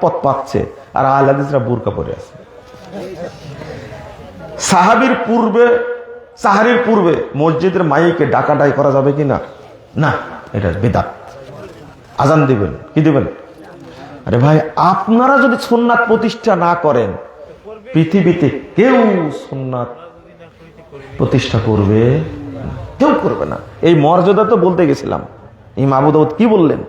পথ পাচ্ছে, আর আহলাদিসরা বুরকা পরে আছে। সাহাবির পূর্বে, সাহারির পূর্বে মসজিদের মাইকে ডাকাডাই করা যাবে কি না? না, এটা বেদাত। আজান দিবেন, কি দিবেন? আরে ভাই, আপনারা যদি সোননাথ প্রতিষ্ঠা না করেন, পৃথিবীতে কেউ সোননাথ প্রতিষ্ঠা করবে, কেউ করবে না। এই মর্যাদা তো বলতে গেছিলাম। এই মাহবুদ কি বললেন?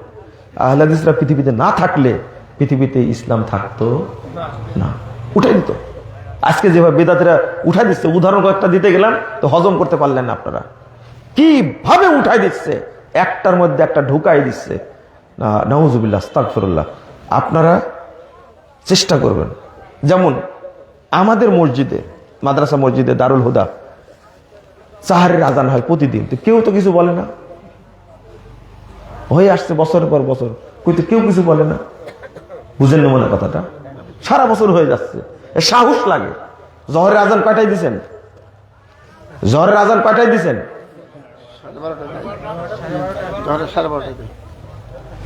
আহলাদিসরা পৃথিবীতে না থাকলে পৃথিবীতে ইসলাম থাকতো না। উঠাই দিত। আজকে যেভাবে বেদাতিরা উঠাই দিচ্ছে, উদাহরণ কয়েকটা দিতে গেলাম, তো হজম করতে পারলেন না আপনারা। কীভাবে উঠাই দিচ্ছে? একটার মধ্যে একটা ঢুকাই দিচ্ছে। নওয়াজুবিল্লাহ আস্তাগফিরুল্লাহ। আপনারা চেষ্টা করবেন। যেমন, আমাদের মসজিদে, মাদ্রাসা মসজিদে দারুল হুদা, সাহারের আজান হয় প্রতিদিন। তো কেউ তো কিছু বলে না। হয়ে আসছে বছরের পর বছর। কই তো কেউ কিছু বলে না। বুঝেন না মনে কথাটা? সারা বছর হয়ে যাচ্ছে। সাহস লাগে। জহরের আজান কয়টাই দিছেন? জহরের আজান কয়টাই দিছেন?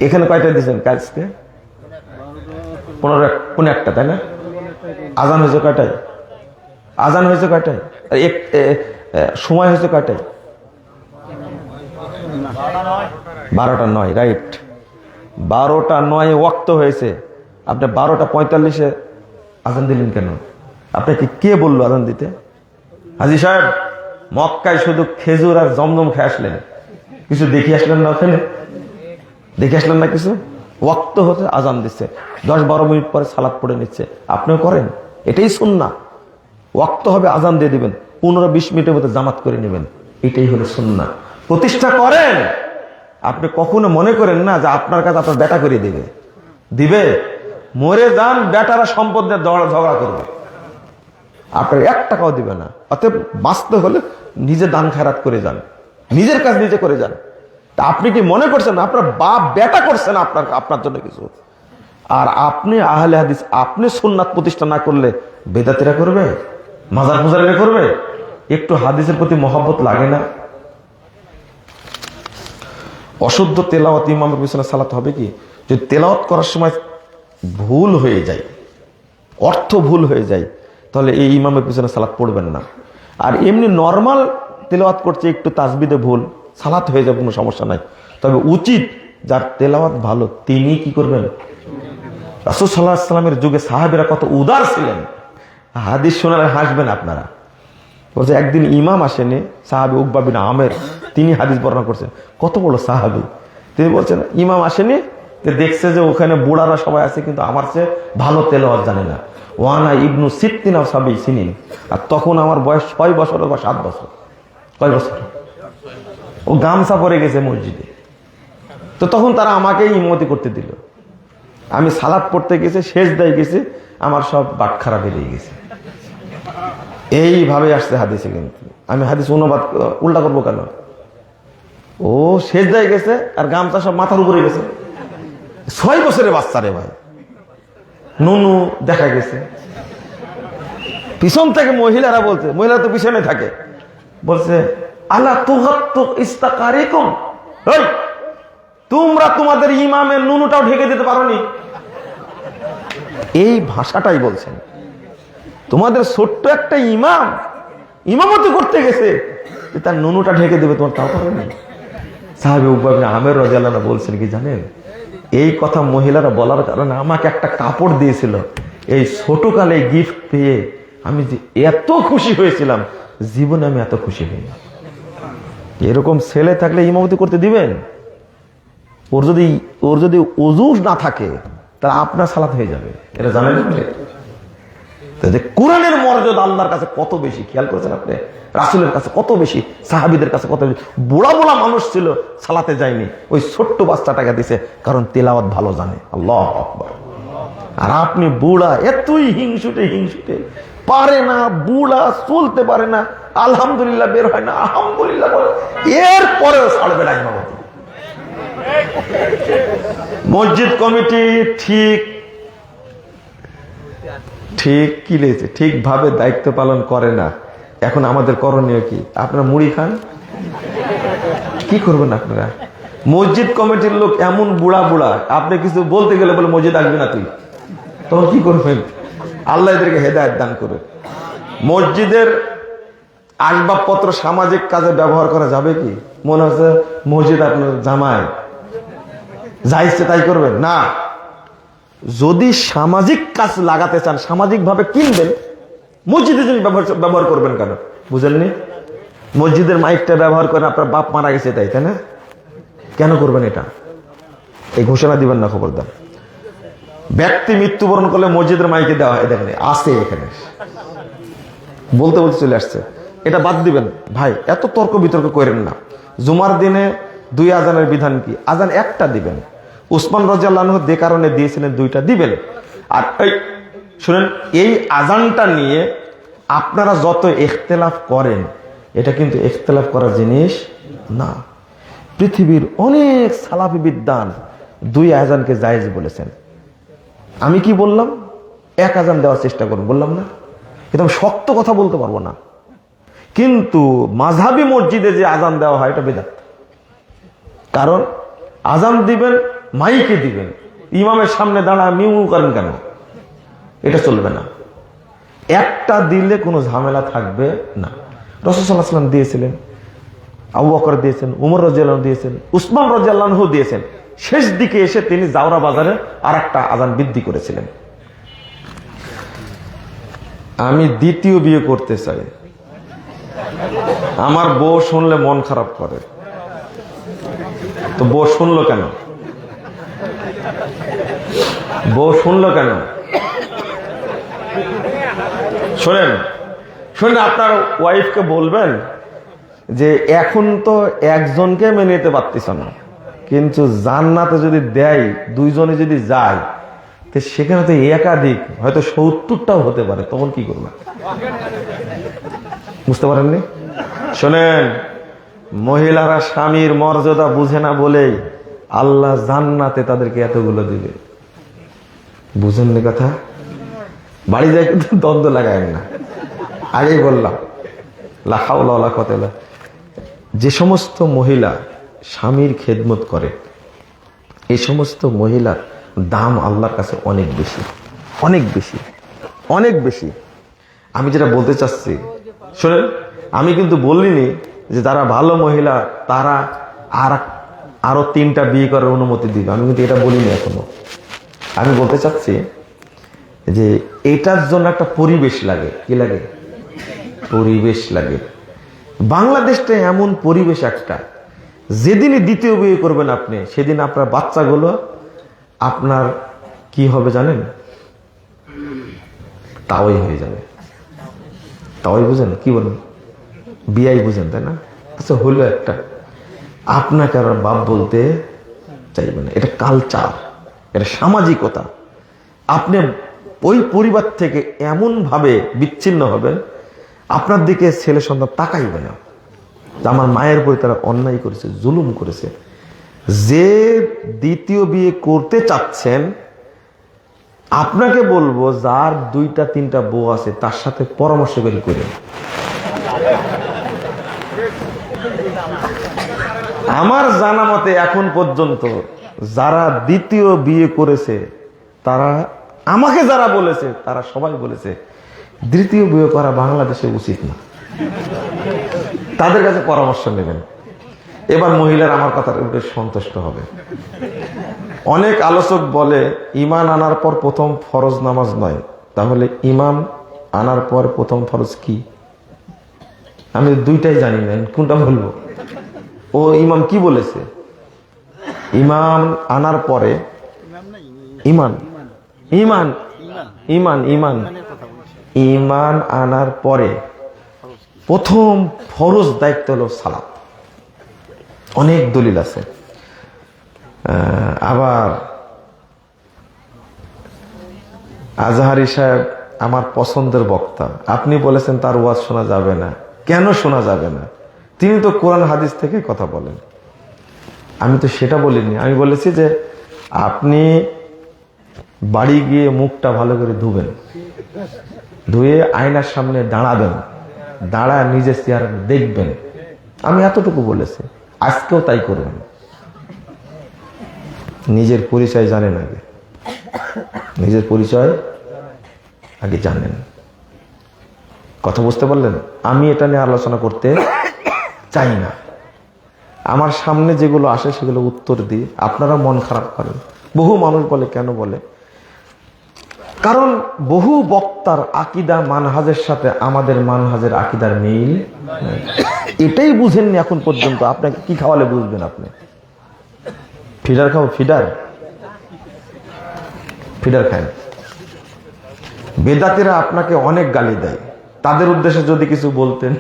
এখানে কয়টাই দিছেন কাজকে? পনেরো পনেরো একটা তাই না? আজান হয়েছে কয়টায়? আজান হয়েছে কয়টায়? এ, সময় হয়েছে কয়টায়? বারোটা নয় রাইট। বারোটা নয় ওয়াক্ত হয়েছে। আপনি বারোটা পঁয়তাল্লিশে আজান দিলেন কেন? আপনাকে কে বলল আজান দিতে? হাজি সাহেব, মক্কায় শুধু খেজুর আর জমজম খেয়ে আসলেন। কিছু দেখে আসলেন না ওখানে? দেখে আসলেন না কিছু? ওয়াক্ত হতে আজান দিচ্ছে। দশ বারো মিনিট পরে সালাদ পড়ে নিচ্ছে। আপনিও করেন? এটাই শুন না ওয়াক্ত হবে, আজান দিয়ে দিবেন। পনেরো বিশ মিনিটের মধ্যে জামাত করে নেবেন। এটাই হলো সুন্না। প্রতিষ্ঠা করেন। আপনি কখনো মনে করেন না যে আপনার কাছে আপনার বেটা করে দিবে। দিবে? মরে যান, বেটারা সম্পদ নিয়ে ঝগড়া- করবে। আপনার এক টাকাও দিবে না। অতএব বাঁচতে হলে নিজে দান খারাত করে যান। নিজের কাজ নিজে করে যান। তা আপনি কি মনে করছেন? আপনার বাপ বেটা করছেন আপনার আপনার জন্য কিছু? আর আপনি আহলে হাদিস, আপনি সুন্নাত প্রতিষ্ঠা না করলে বেদাতিরা করবে? মাজার পূজারিরা করবে? একটু হাদিসের প্রতি মহব্বত লাগে না? অশুদ্ধ তেলাওয়াত ইমামের পিছনে সালাত হবে কি? যদি তেলাওয়াত করার সময় ভুল হয়ে যায়, অর্থ ভুল হয়ে যায়, তাহলে এই ইমামের পিছনে সালাত পড়বেন না। আর এমনি নর্মাল তেলাওয়াত করছে, একটু তাসবিদে ভুল, সালাত হয়ে যাবে কোনো সমস্যা নাই। তবে উচিত যার তেলাওয়াত ভালো, তিনি কি করবেন? রাসুল সাল্লাহ যুগে সাহাবিরা কত উদার ছিলেন। হাদিস শোনালে হাসবেন আপনারা। বলছে, একদিন ইমাম আসেনি, সাহাবি উকবা বিন আমের, তিনি হাদিস বর্ণনা করছেন। কত বড় সাহাবি। তিনি বলছেন, ইমাম আসেনি তো দেখছে যে ওখানে বুড়ারা সবাই আছে, কিন্তু আমার চেয়ে ভালো তেল তেলাওয়াত জানে না। ওয়ানা ইবনু সিদ্দিন সাবি সিনিন। আর তখন আমার বয়স ছয় বছর বা সাত বছর। কয় বছর? ও গামছা পরে গেছে মসজিদে। তো তখন তারা আমাকেই ইমতি করতে দিল। আমি সালাদ পড়তে গেছে শেষ দেয় গেছে, আমার সব বাট খারাপ বেরিয়ে গেছে। এইভাবে আসছে হাদিসে কিন্তু। আমি হাদিস অনুবাদ, উল্টা করব কেন? ও শেষ দেয় গেছে, আর গামছা সব মাথার উপরে গেছে। ছয় বছরের বাচ্চা রে ভাই। নুনু দেখা গেছে। পিছন থেকে মহিলারা বলছে, মহিলা তো পিছনে থাকে। বলছে আল্লাহ তুহাত্তুক তোমরা তোমাদের ইমামের নুনুটাও ঢেকে দিতে পারোনি? এই ভাষাটাই বলছেন। তোমাদের ছোট্ট একটা ইমাম ইমামতি করতে গেছে তার নুনুটা ঢেকে দেবে, তোমার তাও পারবে সাহেব আমের রাজিয়াল্লাহ বলছেন কি জানেন? এই কথা মহিলারা বলার কারণে আমাকে একটা কাপড় দিয়েছিল। এই ছোটকালে গিফট পেয়ে আমি যে এত খুশি হয়েছিলাম, জীবনে আমি এত খুশি হই না। এরকম ছেলে থাকলে ইমামতি করতে দিবেন? ওর যদি ওর যদি অজুস না থাকে, তাহলে আপনার সালাত হয়ে যাবে। এটা জানেন কোরআনের মর্যাদা আল্লাহর কাছে কত বেশি? খেয়াল করেছেন আপনি? রাসুলের কাছে কত বেশি? সাহাবিদের কাছে কত বেশি? বুড়া বুড়া মানুষ ছিল, সালাতে যায়নি। ওই ছোট্ট বাচ্চাটাকে দিছে, কারণ তেলাওয়াত ভালো জানে। আল্লাহ আর আপনি বুড়া, এতই হিংসুটে হিংসুটে। পারে না, বুড়া, চলতে পারে না। আলহামদুলিল্লাহ বের হয় না, আলহামদুলিল্লাহ বলে এরপরেও ছাড়বে না মসজিদ কমিটি ঠিক ঠিক কি লেগেছে? ঠিকভাবে দায়িত্ব পালন করে না। এখন আমাদের করণীয় কি? আপনারা মুড়ি খান? কি করবেন আপনারা? মসজিদ কমিটির লোক এমন বুড়া বুড়া, আপনি কিছু বলতে গেলে বলে মসজিদ আসবে না তুই। তখন কি করবেন? আল্লাহ এদেরকে হেদায়ত দান করে মসজিদের আসবাবপত্র সামাজিক কাজে ব্যবহার করা যাবে কি? মনে হচ্ছে মসজিদ আপনার জামায় যা ইচ্ছে তাই করবেন? না। যদি সামাজিক কাজ লাগাতে চান সামাজিক ভাবে কিনবেন, মসজিদে যদি ব্যবহার করবেন কেন? বুঝলেননি? মসজিদের মাইকটা ব্যবহার করেন, আপনার বাপ মারা গেছে তাই তাই না? কেন করবেন এটা? এই ঘোষণা দিবেন না খবরদার। ব্যক্তি মৃত্যুবরণ করলে মসজিদের মাইকে দেওয়া হয়, দেখেন আসে এখানে। বলতে বলতে চলে আসছে। এটা বাদ দিবেন। ভাই, এত তর্ক বিতর্ক করেন না। জুমার দিনে দুই আজানের বিধান কি? আজান একটা দিবেন। উসমান রাজিয়াল্লাহ যে কারণে দিয়েছিলেন দুইটা দিবেন আর এই, শুনেন, এই আজানটা নিয়ে আপনারা যত ইখতলাফ করেন, এটা কিন্তু ইখতলাফ করার জিনিস না। পৃথিবীর অনেক সালাফি বিদ্যান দুই আজানকে জায়েজ বলেছেন। আমি কি বললাম? এক আজান দেওয়ার চেষ্টা করুন, বললাম না। আমি শক্ত কথা বলতে পারব না। কিন্তু মাঝাবি মসজিদে যে আজান দেওয়া হয়, এটা বেদাত। কারণ আজান দিবেন মাইকে দিবেন। ইমামের সামনে দাঁড়া মিউ করেন কেন? এটা চলবে না। একটা দিলে কোনো ঝামেলা থাকবে না। রসদাল্লাম দিয়েছিলেন, আবু বকর দিয়েছেন, উমর রাজিয়াল্লাহ দিয়েছেন, উসমান রাজিয়াল্লাহ দিয়েছেন। শেষ দিকে এসে তিনি জাওরা বাজারে আর একটা আজান বৃদ্ধি করেছিলেন। আমি দ্বিতীয় বিয়ে করতে চাই। আমার বউ শুনলে মন খারাপ করে। তো বউ শুনলো কেন? বউ শুনলো কেন? শোনেন শোনেন, আপনার ওয়াইফকে বলবেন যে এখন তো একজনকে মেনে নিতে পারতিস না। কিন্তু জান্নাতে যদি দেয়, দুইজনে যদি যায়, তো সেখানে তো একাধিক, হয়তো সত্তরটাও হতে পারে। তখন কি করবে বুঝতে পারেননি? শোনেন, মহিলারা স্বামীর মর্যাদা বুঝে না বলেই আল্লাহ জান্নাতে তাদেরকে এতগুলো দিবে। বুঝেননি কথা? বাড়ি যায় কিন্তু দ্বন্দ্ব লাগায় না। আগেই বললাম লাখাউলা কত যে সমস্ত মহিলা স্বামীর খেদমত করে এই সমস্ত মহিলার দাম আল্লাহর কাছে অনেক বেশি অনেক বেশি অনেক বেশি। আমি যেটা বলতে চাচ্ছি, শোনেন, আমি কিন্তু বলিনি যে যারা ভালো মহিলা, তারা আর আরও তিনটা বিয়ে করার অনুমতি দিবে। আমি কিন্তু এটা বলিনি এখনও। আমি বলতে চাচ্ছি যে এটার জন্য একটা পরিবেশ লাগে। কি লাগে? পরিবেশ লাগে। বাংলাদেশটা এমন পরিবেশ একটা, যেদিনই দ্বিতীয় বিয়ে করবেন আপনি, সেদিন আপনার বাচ্চাগুলো আপনার কি হবে জানেন? তাওই হয়ে যাবে। তাওই বুঝেন? কি বলেন? বিয়াই বুঝেন, তাই না? আচ্ছা হলো একটা। আপনাকে আর বাপ বলতে চাইবে না। এটা কালচার এটা সামাজিকতা। আপনি ওই পরিবার থেকে এমনভাবে বিচ্ছিন্ন হবেন, আপনার দিকে ছেলে সন্তান তাকাইবে না। আমার মায়ের উপরে তারা অন্যায় করেছে, জুলুম করেছে। যে দ্বিতীয় বিয়ে করতে চাচ্ছেন, আপনাকে বলব, যার দুইটা, তিনটা বউ আছে, তার সাথে পরামর্শ করে আমার জানা মতে এখন পর্যন্ত যারা দ্বিতীয় বিয়ে করেছে, তারা আমাকে যারা বলেছে, তারা সবাই বলেছে, দ্বিতীয় বিয়ে করা বাংলাদেশে উচিত না। তাদের কাছে পরামর্শ নেবেন। এবার মহিলার আমার কথার উপরে সন্তুষ্ট হবে। অনেক আলোচক বলে, ইমান আনার পর প্রথম ফরজ নামাজ নয়। তাহলে ইমাম আনার পর প্রথম ফরজ কি? আমি দুইটাই জানি না কোনটা বলব? ও ইমাম কি বলেছে? ইমাম আনার পরে ইমান ইমান ইমান ইমান ইমান আনার পরে প্রথম ফরজ দায়িত্ব হলো সালাত। অনেক দলিল আছে। আবার আজহারি সাহেব আমার পছন্দের বক্তা। আপনি বলেছেন তার ওয়াজ শোনা যাবে না। কেন শোনা যাবে না? তিনি তো কোরআন হাদিস থেকে কথা বলেন। আমি তো সেটা বলিনি। আমি বলেছি যে আপনি বাড়ি গিয়ে মুখটা ভালো করে ধুবেন। ধুয়ে আয়নার সামনে দাঁড়াবেন। দাঁড়া নিজের চেয়ার দেখবেন। আমি এতটুকু বলেছি। আজকেও তাই করবেন। নিজের পরিচয় জানেন আগে। নিজের পরিচয় আগে জানেন। কথা বুঝতে পারলেন? আমি এটা নিয়ে আলোচনা করতে চাই না। আমার সামনে যেগুলো আসে সেগুলো উত্তর দিই। আপনারা মন খারাপ করেন। বহু মানুষ বলে, কেন বলে? কারণ বহু বক্তার আকিদা মানহাজের সাথে আমাদের মানহাজের আকিদার মিল এটাই বুঝেননি এখন পর্যন্ত। আপনাকে কি খাওয়ালে বুঝবেন আপনি? ফিডার খাও ফিডার? ফিডার খায় বেদাতিরা আপনাকে অনেক গালি দেয়। তাদের উদ্দেশ্যে যদি কিছু বলতেন।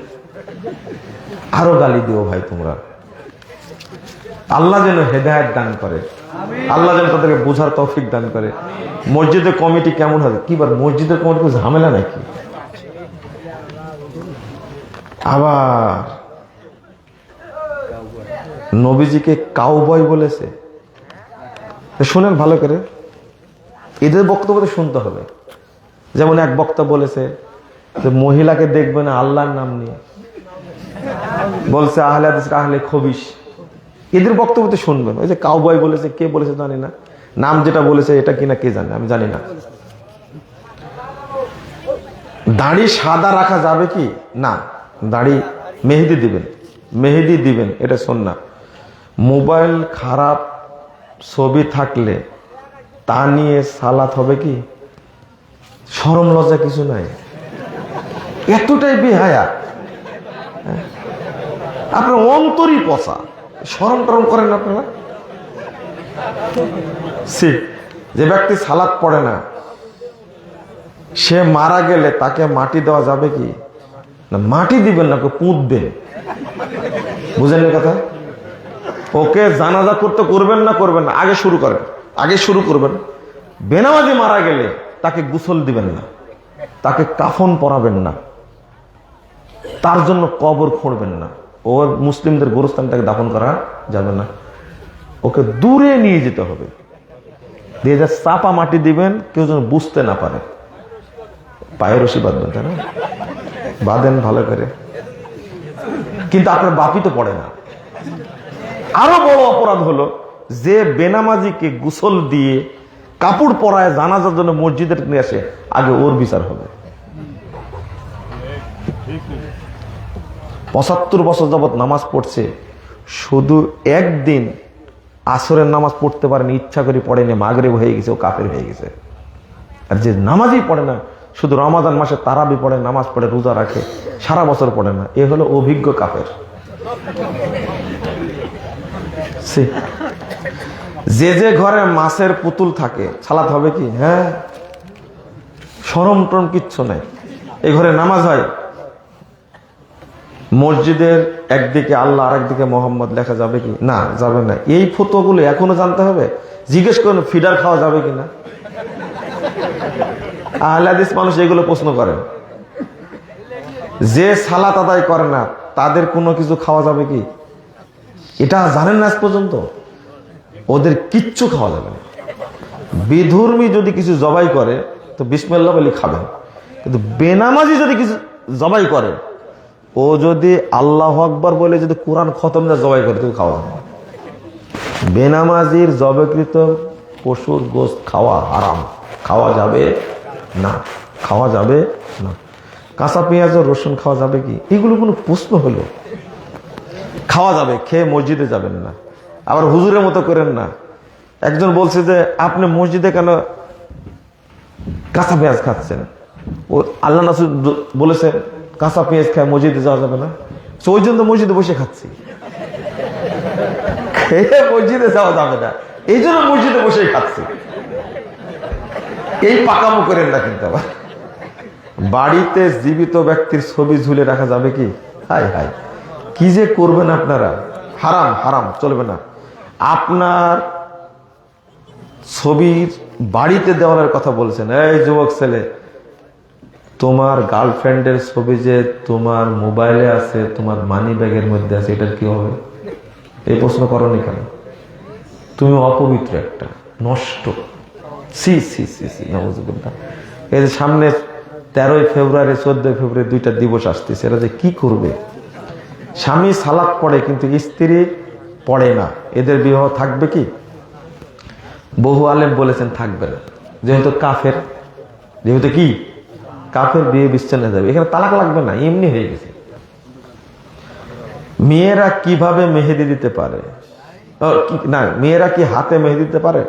আরও গালি দিও ভাই তোমরা। আল্লাহ যেন হেদায়ত দান করে। আল্লাহ যেন তাদেরকে বোঝার তৌফিক দান করে। মসজিদের কমিটি কেমন হবে? কি বার মসজিদের কমিটি ঝামেলা নাকি? আবার নবীজিকে কাউবয় বলেছে। শুনেন ভালো করে। এদের বক্তব্য তো শুনতে হবে। যেমন এক বক্তা বলেছে যে, মহিলাকে দেখবে না আল্লাহর নাম নিয়ে। বলছে, আহলে আহলে খবিস এদের বক্তব্য তো শুনবেন। ওই যে কাউবয় বলেছে, কে বলেছে জানি না। নাম যেটা বলেছে, এটা কিনা কে জানে, আমি জানি না। দাড়ি সাদা রাখা যাবে কি? না। দাড়ি মেহেদি দিবেন। মেহেদি দিবেন, এটা শোন না মোবাইল খারাপ ছবি থাকলে তা নিয়ে সালাত হবে কি? সরম লজ্জা কিছু নাই। এতটাই বেহায়া। হ্যাঁ? আপনার অন্তরই পচা। সরম টরম করেন আপনারা? যে ব্যক্তি সালাদ পড়ে না, সে মারা গেলে তাকে মাটি দেওয়া যাবে কি? না, মাটি দিবেন না, ওকে পুঁতবেন বুঝেন কথা? ওকে জানাজা করতে করবেন না করবেন না, আগে শুরু করেন, আগে শুরু করবেন। বেনামাজি মারা গেলে তাকে গোসল দিবেন না, তাকে কাফন পরাবেন না, তার জন্য কবর খুঁড়বেন না। ও মুসলিমদের গোরস্থানটাকে দাফন করা যাবে না। ওকে দূরে নিয়ে যেতে হবে। দিয়ে যা চাপা মাটি দিবেন, কেউ যেন বুঝতে না পারে। পায়ে রশি বাঁধবেন, তাই না? বাঁধেন ভালো করে। কিন্তু আপনার বাপি তো পড়ে না। আরও বড় অপরাধ হলো, যে বেনামাজিকে গোসল দিয়ে কাপড় পরায় জানাজার জন্য মসজিদে নিয়ে আসে, আগে ওর বিচার হবে। পঁচাত্তর বছর যাবৎ নামাজ পড়ছে, শুধু একদিন আসরের নামাজ পড়তে পারেনি, ইচ্ছা করে পড়েনি, মাগরেব হয়ে গেছে ও কাপের হয়ে গেছে। আর যে নামাজই পড়ে না, শুধু রমাদান মাসে তারাবি পড়ে, নামাজ পড়ে, রোজা রাখে, সারা বছর পড়ে না, এ হলো অভিজ্ঞ কাপের যে যে ঘরে মাছের পুতুল থাকে, সালাত হবে কি? হ্যাঁ? সরম টরম কিচ্ছু নাই। এই ঘরে নামাজ হয় মসজিদের একদিকে আল্লাহ আর একদিকে মোহাম্মদ লেখা যাবে কি? না, যাবে না। এই ফতোগুলো এখনও জানতে হবে? জিজ্ঞেস করুন, ফিডার খাওয়া যাবে কি না আহলাদিস মানুষ এগুলো প্রশ্ন করে যে সালাত আদায় করে না, তাদের কোনো কিছু খাওয়া যাবে কি? এটা জানেন না আজ পর্যন্ত? ওদের কিচ্ছু খাওয়া যাবে না। বিধর্মী যদি কিছু জবাই করে, তো বিসমিল্লা বলি খাবেন। কিন্তু বেনামাজি যদি কিছু জবাই করে ও যদি আল্লাহ আকবর বলে যদি কোরআন খতম না জবাই করে, তুমি খাওয়া। বেনামাজির জবাইকৃত পশুর গোস্ত খাওয়া হারাম। খাওয়া যাবে না। খাওয়া যাবে না। কাঁচা পেঁয়াজ ও রসুন খাওয়া যাবে কি? এগুলো কোনো প্রশ্ন হলো? খাওয়া যাবে, খেয়ে মসজিদে যাবেন না। আবার হুজুরের মতো করেন না। একজন বলছে যে, আপনি মসজিদে কেন কাঁচা পেঁয়াজ খাচ্ছেন? ও আল্লাহ নাসুর বলেছে কাঁচা পেঁয়াজ খায়, মসজিদে যাওয়া যাবে না। ওই জন্য মসজিদে বসে খাচ্ছি। খেয়ে মসজিদে যাওয়া যাবে না। এই জন্য মসজিদে বসেই খাচ্ছি। এই পাকামো করেন না কিন্তু আবার। বাড়িতে জীবিত ব্যক্তির ছবি ঝুলে রাখা যাবে কি? হাই হাই কি যে করবেন আপনারা? হারাম হারাম, চলবে না। আপনার ছবির বাড়িতে দেওয়ানোর কথা বলছেন। এই যুবক ছেলে তোমার গার্লফ্রেন্ডের ছবি যে তোমার মোবাইলে আছে, তোমার মানি ব্যাগের মধ্যে আছে, এটার কি হবে? এই প্রশ্ন করনি কেন? তুমি অপবিত্র একটা, নষ্ট। সি সি সি সি নবজুবিল্লাহ এই যে সামনে তেরোই ফেব্রুয়ারি, চোদ্দই ফেব্রুয়ারি দুইটা দিবস আসতেছে, এরা যে কি করবে? স্বামী সালাদ পড়ে, কিন্তু স্ত্রী পড়ে না। এদের বিবাহ থাকবে কি? বহু আলেম বলেছেন থাকবে না। যেহেতু কাফের, যেহেতু কি? কাফের বিয়ে বিচ্ছিন্ন যাবে। এখানে তালাক লাগবে না, এমনি হয়ে গেছে। মেয়েরা কীভাবে মেহেদি দিতে পারে? না, মেয়েরা কি হাতে মেহেদি দিতে পারে?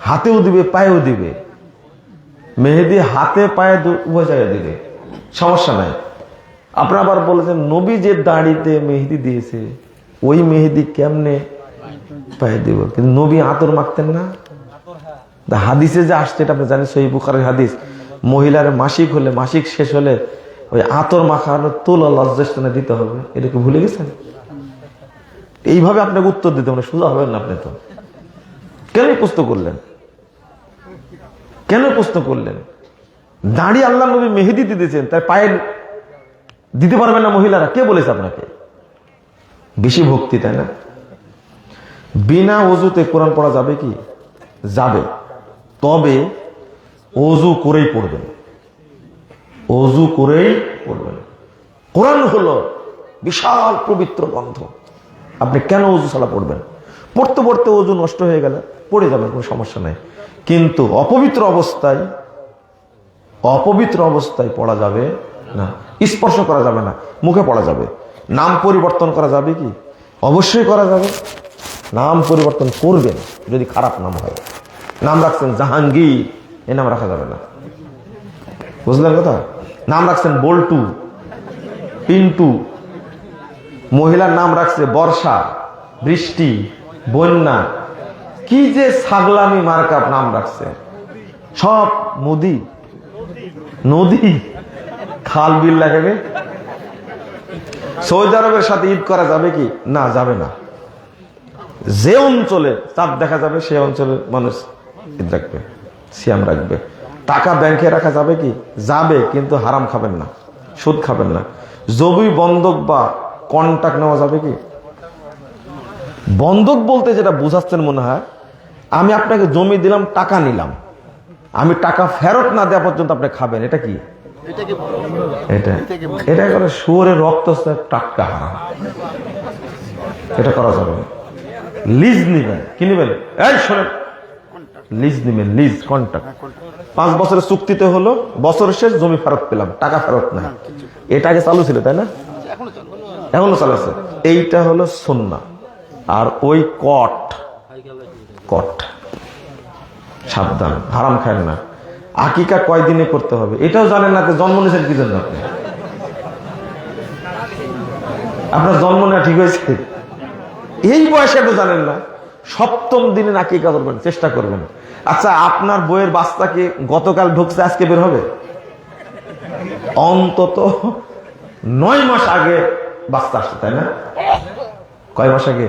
হাতেও দিবে, পায়েও দিবে। মেহেদি হাতে, পায়ে উভয় জায়গায় দিবে। সমস্যা নাই। আপনার আবার বলেছেন, নবী যে দাড়িতে মেহেদি দিয়েছে, ওই মেহেদি কেমনে পায়ে দিব? কিন্তু নবী আতর মাখতেন না? হাদিসে যে আসছে, এটা আপনি জানেন সহি বুখারের হাদিস। মহিলার মাসিক হলে, মাসিক শেষ হলে ওই আতর মাখানো তুল লজ্জাস্থানে দিতে হবে। এটা কি ভুলে গেছেন? এইভাবে আপনাকে উত্তর দিতে মানে সোজা হবেন না আপনি তো। কেন প্রশ্ন করলেন? কেন প্রশ্ন করলেন? দাঁড়িয়ে আল্লাহ নবী মেহেদি দিতেছেন তাই পায়ে দিতে পারবেন না মহিলারা, কে বলেছে আপনাকে? বেশি ভক্তি, তাই না? বিনা অজুতে কোরআন পড়া যাবে কি? যাবে। তবে অজু করেই পড়বেন। অজু করেই পড়বেন। কোরআন হলো বিশাল পবিত্র গ্রন্থ। আপনি কেন অজু ছাড়া পড়বেন? পড়তে পড়তে অজু নষ্ট হয়ে গেলে পড়ে যাবেন, কোনো সমস্যা নেই। কিন্তু অপবিত্র অবস্থায় অপবিত্র অবস্থায় পড়া যাবে না। স্পর্শ করা যাবে না, মুখে পড়া যাবে। নাম পরিবর্তন করা যাবে কি? অবশ্যই করা যাবে। নাম পরিবর্তন করবেন, যদি খারাপ নাম হয়। নাম রাখছেন জাহাঙ্গীর। এ নাম রাখা যাবে না। বুঝলেন কথা? নাম রাখছেন বল্টু, পিন্টু, মহিলার নাম রাখছে বর্ষা, বৃষ্টি, বন্যা। কি যে ছাগলামি মার্কাপ নাম রাখছে। সব নদী। নদী? খাল বিল লাগাবে? সৌদি আরবের সাথে ঈদ করা যাবে কি? না, যাবে না। যে অঞ্চলে চাঁদ দেখা যাবে, সে অঞ্চলের মানুষ ঈদ রাখবে। সিয়াম রাখবে। টাকা ব্যাংকে রাখা যাবে কি? যাবে, কিন্তু হারাম খাবেন না, সুদ খাবেন না। জমি বন্ধক বা কন্ট্যাক্ট নেওয়া যাবে কি? বন্ধক বলতে যেটা বুঝাচ্ছেন মনে হয়, আমি আপনাকে জমি দিলাম, টাকা নিলাম। আমি টাকা ফেরত না দেওয়া পর্যন্ত আপনি খাবেন, এটা কি? এটা। এটা করে শুয়োরের রক্ত টাটকা হারাম। এটা করা যাবে। লিজ নিবেন। কি নিবেন? এই শোনেন। লিজ নিবেন লিজ কন্ট্রাক্ট পাঁচ বছরের চুক্তিতে হলো, বছর শেষ জমি ফেরত পেলাম, টাকা ফেরত না এটা আগে চালু ছিল, তাই না? এখনও চালু আছে। এইটা হলো সন্না আর ওই কট কট সাবধান, হারাম খায় না। আকিকা কয়দিনে করতে হবে? এটাও জানেন না তো জন্ম নিয়েছেন কি জন্য আপনি? আপনার জন্ম নেওয়া ঠিক হয়েছে? এই বয়সে তো জানেন না। সপ্তম দিনে আকিকা করবেন? চেষ্টা করবেন। আচ্ছা আপনার বইয়ের বাচ্চা কি গতকাল ঢুকছে, আজকে বের হবে? অন্তত নয় মাস আগে বাচ্চা আসছে, তাই না? কয় মাস আগে?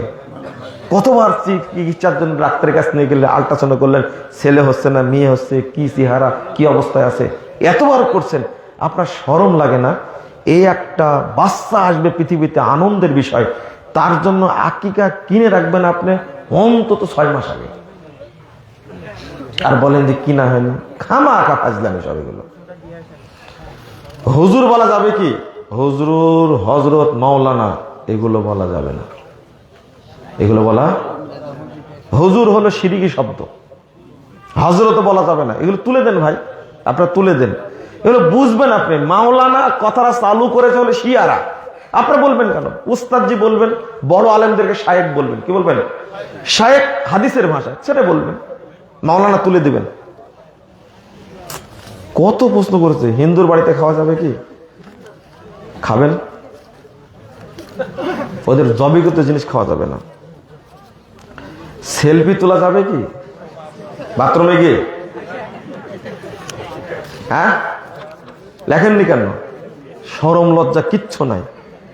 কতবার চিকিৎসার জন্য ডাক্তারের কাছে নিয়ে গেলে আল্ট্রাসাউন্ড করলেন, ছেলে হচ্ছে না, মেয়ে হচ্ছে, কি চেহারা, কি অবস্থায় আছে? এতবার করছেন, আপনার শরম লাগে না? এই একটা বাচ্চা আসবে পৃথিবীতে আনন্দের বিষয়, তার জন্য আকিকা কিনে রাখবেন আপনি? অন্তত ছয় মাস আগে। আর বলেন যে কিনা হয়নি খামা আঁকা ফাজলামি সব এগুলো। হুজুর বলা যাবে কি? হুজুর হজরত মাওলানা, এগুলো বলা যাবে না। এগুলো বলা হুজুর হলো সিরিকি শব্দ। হজরত বলা যাবে না। এগুলো তুলে দেন ভাই, আপনারা তুলে দেন। এগুলো বুঝবেন আপনি। মাওলানা কথাটা চালু করেছে হলো শিয়ারা। আপনারা বলবেন কেন? উস্তাদজি বলবেন, বড় আলেমদেরকে শায়েক বলবেন, কি বলবেন? শায়েক হাদিসের ভাষা সেটা বলবেন। মাওলানা তুলে দিবেন। কত প্রশ্ন করেছে, হিন্দুর বাড়িতে খাওয়া যাবে কি? খাবেন? ওদের জবিগত জিনিস খাওয়া যাবে না। সেলফি তোলা যাবে কি? বাথরুমে গিয়ে? হ্যাঁ? লেখেননি কেন? সরম লজ্জা কিচ্ছু নাই।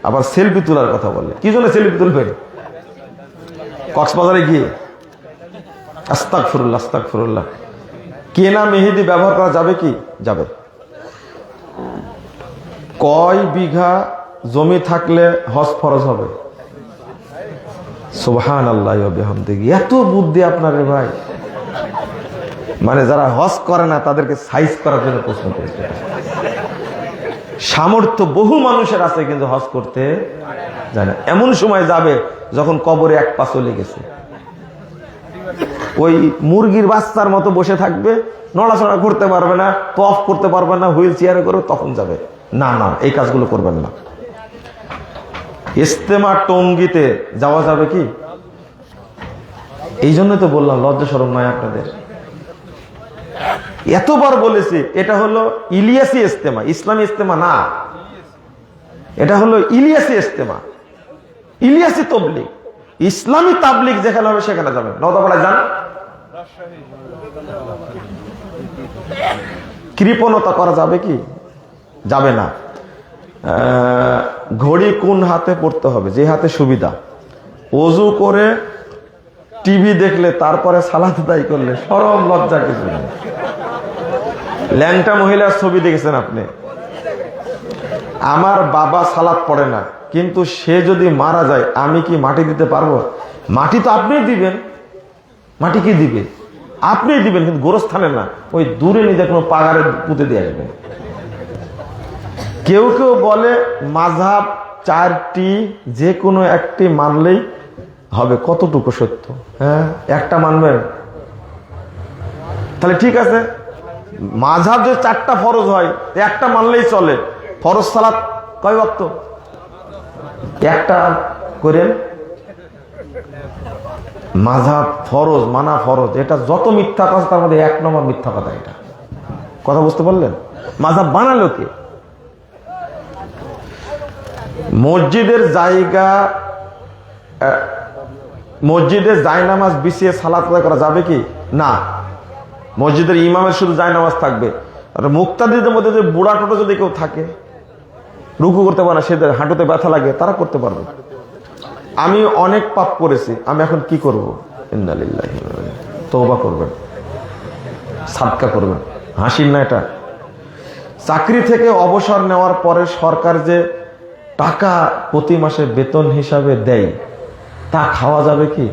আবার সেলফি তোলার কথা বলে। কি জন্য সেলফি তুলবেন কক্সবাজারে গিয়ে। আস্তাক ফুরুল্লাহ আস্তাক ফুরুল্লাহ কেনা মেহেদি ব্যবহার করা যাবে কি? যাবে। কয় বিঘা জমি থাকলে হজ ফরজ হবে? সুবহান আল্লাহ এত বুদ্ধি আপনার রে ভাই। মানে যারা হজ করে না, তাদেরকে সাইজ করার জন্য প্রশ্ন করেছে। সামর্থ্য বহু মানুষের আছে কিন্তু হজ করতে যায় না। এমন সময় যাবে যখন কবরে এক পা চলে গেছে। ওই মুরগির বাচ্চার মতো বসে থাকবে, নড়াচড়া করতে পারবে না পফ করতে পারবে না, হুইল চেয়ারে করে তখন যাবে। না না, এই কাজগুলো করবেন না। ইস্তেমা টঙ্গিতে যাওয়া যাবে কি? এই জন্যই তো বললাম লজ্জা সরম নয় আপনাদের। এতবার বলেছি, এটা হলো ইলিয়াসি ইস্তেমা, ইসলামী ইস্তেমা না। এটা হলো ইলিয়াসি ইস্তেমা। ইলিয়াসি তবলিগ, ইসলামী তাবলিগ যেখানে হবে সেখানে যাবেন নদাপাড়ায় যান। কৃপণতা করা যাবে কি? যাবে না। ঘড়ি কোন হাতে পড়তে হবে? যে হাতে সুবিধা। অজু করে টিভি দেখলে, তারপরে সালাদ দায়ী করলে সরম লজ্জা কিছু ল্যাংটা মহিলার ছবি দেখেছেন আপনি? আমার বাবা সালাদ পড়ে না, কিন্তু সে যদি মারা যায়, আমি কি মাটি দিতে পারব? মাটি তো আপনিই দিবেন। মাটি কি দিবে? আপনিই দিবেন, কিন্তু গোরস্থানে না। ওই দূরে নিজে কোনো পাগারে পুঁতে দিয়ে আসবেন। কেউ কেউ বলে মাঝাব চারটি যে কোনো একটি মানলেই হবে। কতটুকু সত্য? হ্যাঁ একটা মানবেন? তাহলে ঠিক আছে। মাঝাব যে চারটা ফরজ হয় একটা মানলেই চলে। ফরজ সালাত কয় বক্ত একটা করেন। মাঝাব ফরজ মানা ফরজ এটা যত মিথ্যা কথা তার মধ্যে এক নম্বর মিথ্যা কথা এটা। কথা বুঝতে পারলেন? মাঝাব বানালো কে? মসজিদের জায়গা আহ, মসজিদে জায়নামাজ বিছিয়ে সালাত করা যাবে কি? না। মসজিদের ইমামের শুধু জায়নামাজ থাকবে। আর মুক্তাদিদের মধ্যে যদি বুড়া টোটো যদি কেউ থাকে, রুকু করতে পারে না সেদের হাঁটুতে ব্যথা লাগে, তারা করতে পারবে। আমি অনেক পাপ করেছি, আমি এখন কি করব? ইন্দালিল্লাহি করবেন। সাদকা করবেন। হাসির না এটা। চাকরি থেকে অবসর নেওয়ার পরে সরকার যে টাকা প্রতি মাসে বেতন হিসাবে দেয়, তা খাওয়া যাবে কি?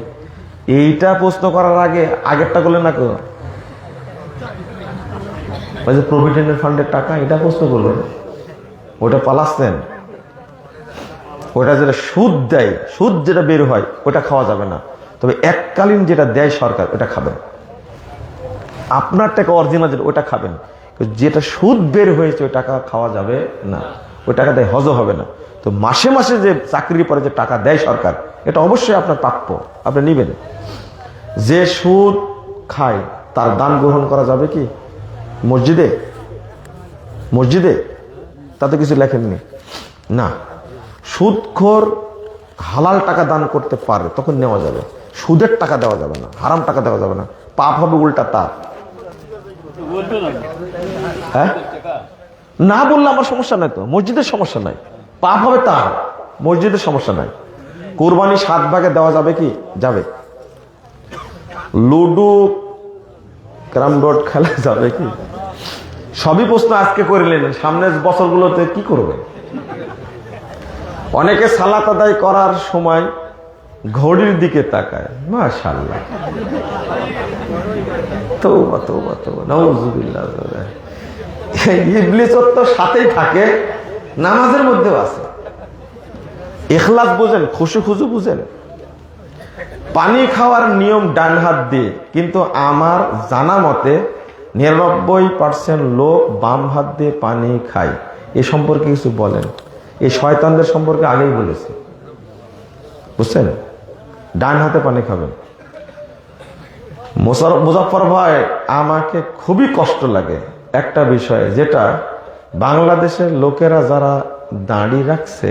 এইটা প্রশ্ন করার আগে আগেরটা করলে না কেউ? ওই যে প্রভিডেন্ট ফান্ডের টাকা, এটা প্রশ্ন করলেন। ওটা পালাচ্ছেন। ওটা যেটা সুদ দেয়, সুদ যেটা বের হয় ওটা খাওয়া যাবে না। তবে এককালীন যেটা দেয় সরকার ওটা খাবেন। আপনার টাকা অরিজিনাল যেটা ওটা খাবেন। যেটা সুদ বের হয়েছে, ওই টাকা খাওয়া যাবে না। ওই টাকা দেয় হজ হবে না। তো মাসে মাসে যে চাকরির পরে যে টাকা দেয় সরকার, এটা অবশ্যই আপনার প্রাপ্য। আপনি নেবেন। যে সুদ খায়, তার দান গ্রহণ করা যাবে কি? মসজিদে? মসজিদে? তাতে কিছু লেখেননি। না। সুদখোর হালাল টাকা দান করতে পারে, তখন নেওয়া যাবে। সুদের টাকা দেওয়া যাবে না, হারাম টাকা দেওয়া যাবে না। পাপ হবে উল্টা তার। হ্যাঁ? না বললে আমার সমস্যা নাই তো, মসজিদের সমস্যা নাই। পাপ হবে তার, মসজিদের সমস্যা নাই। কোরবানি সাত ভাগে দেওয়া যাবে কি? যাবে। লুডু ক্যারাম বোর্ড খেলা যাবে কি? সবই প্রশ্ন আজকে করিলেন, সামনের বছরগুলোতে কি করবে? অনেকে সালাত আদায় করার সময় ঘড়ির দিকে তাকায় মাশাল্লাহ তৌবা তৌবা তৌবা নাউজুবিল্লাহ। এই ইবলিসর তো সাথেই থাকে, নামাজের মধ্যেও আছে। এখলাস বোঝেন, খুশু খুশু বুঝেন। পানি খাওয়ার নিয়ম ডান হাত দিয়ে, কিন্তু আমার জানা মতে নিরানব্বই পার্সেন্ট লোক বাম হাত দিয়ে পানি খায়। এ সম্পর্কে কিছু বলেন। এই শয়তানদের সম্পর্কে আগেই বলেছি। বুঝছেন? ডান হাতে পানি খাবেন। মুজাফর ভাই, আমাকে খুবই কষ্ট লাগে একটা বিষয়ে, যেটা বাংলাদেশের লোকেরা যারা দাঁড়িয়ে রাখছে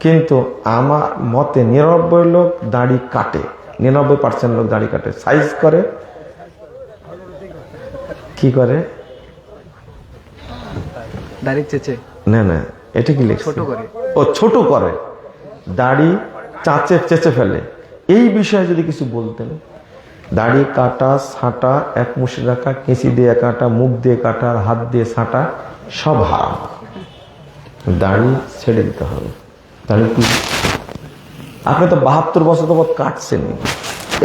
কিন্তু আমার মতে নিরানব্বই লোক দাড়ি কাটে। নিরানব্বই পার্সেন্ট লোক দাড়ি কাটে। সাইজ করে। কি করে? দাড়ি চেচে। না না এটা কি লিখছে? ছোট করে। ও ছোট করে। দাড়ি চাচে চেচে ফেলে। এই বিষয়ে যদি কিছু বলতেন। দাড়ি কাটা ছাঁটা এক মুশি রাখা কেঁচি দিয়ে কাটা মুখ দিয়ে কাটা হাত দিয়ে ছাঁটা সব হারাম। দাড়ি ছেড়ে দিতে হবে। দাড়ি কি? আপনি তো বাহাত্তর বছর তো কাটছেন।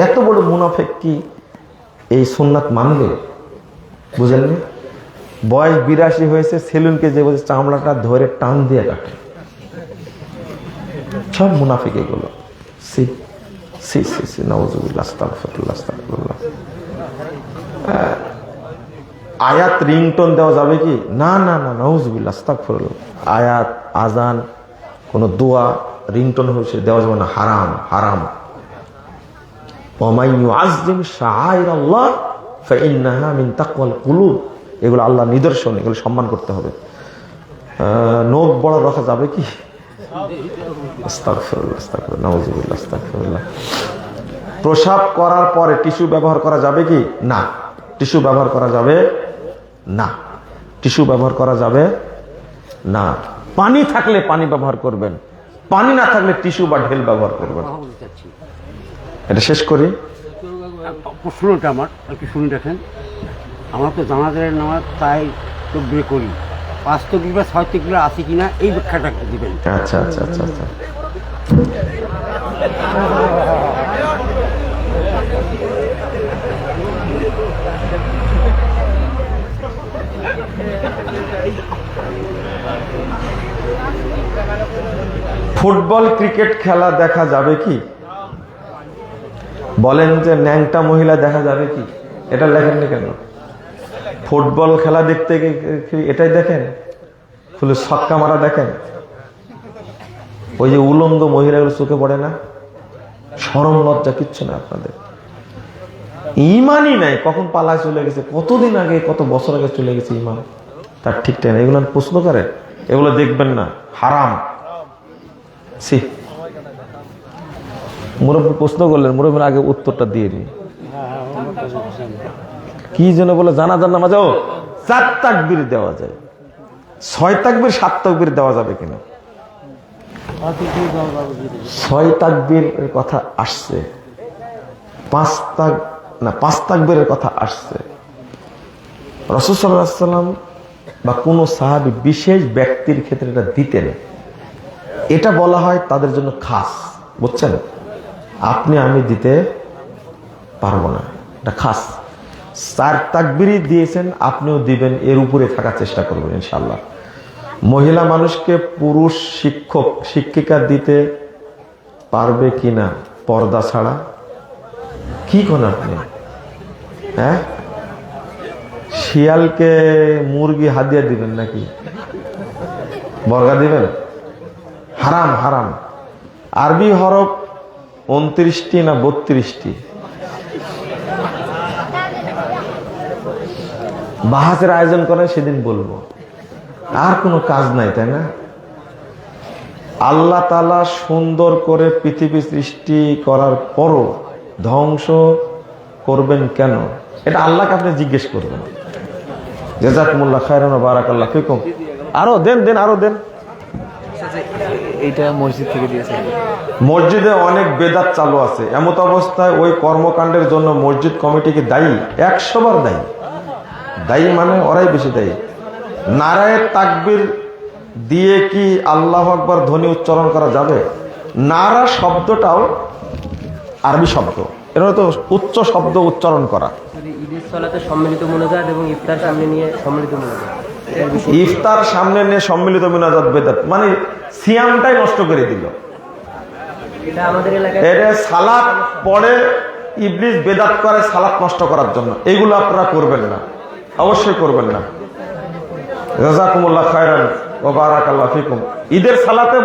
এত বড় মুনাফেক কি এই সোননাথ মানবে? বুঝলেন? বয়স বিরাশি হয়েছে, সেলুনকে যে বলছে চামড়াটা ধরে টান দিয়ে কাটে সব মুনাফিক এগুলো। সি সি সি সি নওয়াজুবিল্লাহ আয়াত রিংটোন দেওয়া যাবে কি? না না না আস্তাগফিরুল্লাহ। আয়াত, আজান কোনো দোয়া, রিংটন হয়েছে দেওয়া যাবে না, হারাম হারাম। এগুলো আল্লাহ নিদর্শন, এগুলো সম্মান করতে হবে। নখ বড় রাখা যাবে কি? প্রসাব করার পরে টিস্যু ব্যবহার করা যাবে কি? না। টিস্যু ব্যবহার করা যাবে না। টিস্যু ব্যবহার করা যাবে না। পানি থাকলে পানি ব্যবহার করবেন পানি না থাকলে টিস্যু বা ঢেল ব্যবহার করবেন। এটা শেষ করি। প্রশ্নটা আমার একটু শুনে দেখেন। আমরা তো জানাজার নামাজ প্রায় তকবির করি। পাঁচ তকবির বা ছয় তকবির আছে কিনা এই ব্যাখ্যাটা দিবেন। আচ্ছা আচ্ছা আচ্ছা আচ্ছা। ফুটবল ক্রিকেট খেলা দেখা যাবে কি? বলেন যে ন্যাংটা মহিলা দেখা যাবে কি? এটা লেখেননি কেন? ফুটবল খেলা দেখতে এটাই দেখেন? ফুলে ছক্কা মারা দেখেন? ওই যে উলঙ্গ মহিলাগুলো চোখে পড়ে না? সরম লজ্জা, কিচ্ছু না আপনাদের। ইমানই নাই, কখন পালায় চলে গেছে, কতদিন আগে, কত বছর আগে চলে গেছে ইমান? তার ঠিক টাইম এগুলো প্রশ্ন করে এগুলো দেখবেন না, হারাম। সি মুরব্বী প্রশ্ন করলেন মুরব্বীর আগে উত্তরটা দিয়ে নি কি যেন বলে, জানা জানা মাঝেও চার তাকবির দেওয়া যায়। ছয় তাকবির, সাত তাকবির দেওয়া যাবে কিনা? ছয় তাকবীর কথা আসছে। পাঁচ তাক না, পাঁচ তাকবীরের কথা আসছে। রসুসাল্লাম বা কোনো সাহাবি বিশেষ ব্যক্তির ক্ষেত্রে এটা দিতেন। এটা বলা হয় তাদের জন্য খাস, বুঝছেন? আপনি আমি দিতে পারব না, এটা খাস। চার তাকবিরই দিয়েছেন, আপনিও দিবেন, এর উপরে থাকার চেষ্টা করবেন ইনশাল্লাহ মহিলা মানুষকে পুরুষ শিক্ষক, শিক্ষিকা দিতে পারবে কিনা পর্দা ছাড়া? কি কোন আপনি? হ্যাঁ? শিয়ালকে মুরগি হাদিয়া দিবেন নাকি? বর্গা দিবেন? হারাম হারাম। আরবি হরফ উনত্রিশটি না বত্রিশটি? বাহাসের আয়োজন করে সেদিন বলব। আর কোনো কাজ নাই, তাই না? আল্লাহ তালা সুন্দর করে পৃথিবী সৃষ্টি করার পরও ধ্বংস করবেন কেন? এটা আল্লাহকে আপনি জিজ্ঞেস করবেন। জেজাকুমুল্লাহ খায়রান বারাকাল্লাহ ফিকুম। আরও দেন দেন, আরও দেন। এইটা মসজিদ থেকে দিয়েছে মসজিদে অনেক বেদাত চালু আছে। এমত অবস্থায় ওই কর্মকাণ্ডের জন্য মসজিদ কমিটিকে দায়ী? একশো বার দায়ী। দায়ী মানে ওরাই বেশি দায়ী। নারায়ের তাকবির দিয়ে কি আল্লাহ আকবর ধ্বনি উচ্চারণ করা যাবে? নারা শব্দটাও আরবি শব্দ। এটা তো উচ্চ শব্দ উচ্চারণ করা। ঈদের সলাতে সম্মিলিত মোনাজাত এবং ইফতার সামনে নিয়ে সম্মিলিত মোনাজাত। এটার বিষয়ে ইফতার সামনে নিয়ে সম্মিলিত মিনাজাত বেদাত। মানে সিয়ামটাই নষ্ট করে দিল। এটা সালাদ পরে ইবলিস বেদাত করে সালাদ নষ্ট করার জন্য। এগুলো আপনারা করবেন না। অবশ্যই করবেন না। রাজাকুমুল্লাহ খায়রান ও বারাকাল্লাহ ফিকুম। ঈদের সালাতে